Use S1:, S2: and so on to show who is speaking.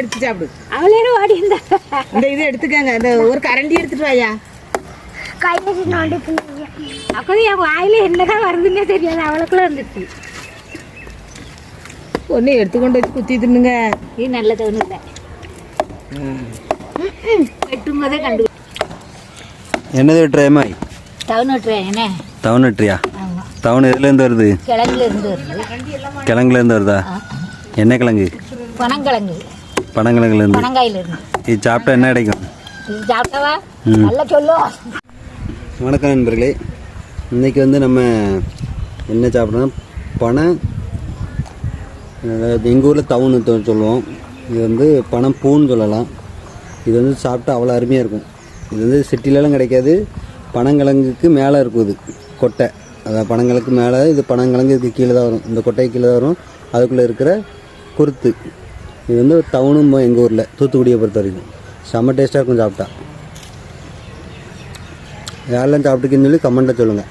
S1: எடுத்து சாப்பிடு.
S2: அவளே ஓடி இருந்தா?
S1: இந்த இது எடுத்துக்கங்க. இந்த ஒரு கரண்டி எடுத்துட்டு வாயா.
S3: கையில் நோண்டி
S2: அப்போ என் வாயில என்னதான் வருதுன்னே தெரியாது. அவளுக்குள்ள இருந்துச்சு
S1: ஒன்று எடுத்துக்கொண்டு வச்சு குத்தி தின்னுங்க.
S2: இது நல்ல தோணு இல்லை. வெட்டும் போதே கண்டு
S4: என்னது வெட்டுறேமாய்
S2: டவுன் விட்டுறேன் என்ன?
S4: தவண் வெட்டுறியா தவண் எதுலேருந்து வருது?
S2: கிழங்குல இருந்து வருது.
S4: கிழங்குலேருந்து வருதா? என்ன கிழங்கு?
S2: பனங்கிழங்கு.
S4: பனங்கிழங்குலேருந்து
S2: பனங்காயில இருந்து
S4: இது சாப்பிட்டா என்ன கிடைக்கும்?
S2: இது சாப்பிட்டவா. நல்லா சொல்லும்
S4: வணக்கம் நண்பர்களே. இன்றைக்கி வந்து நம்ம என்ன சாப்பிட்றோம் பனை எங்கள் ஊரில் தவுன்னு சொல்லுவோம். இது வந்து பனம் பூன்னு சொல்லலாம். இது வந்து சாப்பிட்டா அவ்வளோ அருமையாக இருக்கும். இது வந்து சிட்டிலலாம் கிடைக்காது. பனங்கிழங்குக்கு மேலே இருக்கும் இது கொட்டை. அதாவது பனங்கிழங்கு மேலே இது பனங்கிழங்கு இதுக்கு கீழே தான் வரும். இந்த கொட்டை கீழே தான் வரும். அதுக்குள்ளே இருக்கிற குருத்து. இது வந்து டவுனும் எங்கள் ஊரில் தூத்துக்குடியை பொறுத்த வரைக்கும் செம்ம டேஸ்ட்டாக இருக்கும் சாப்பிட்டா. யாரெல்லாம் சாப்பிட்டுக்கின்னு சொல்லி கமெண்ட்டை சொல்லுங்கள்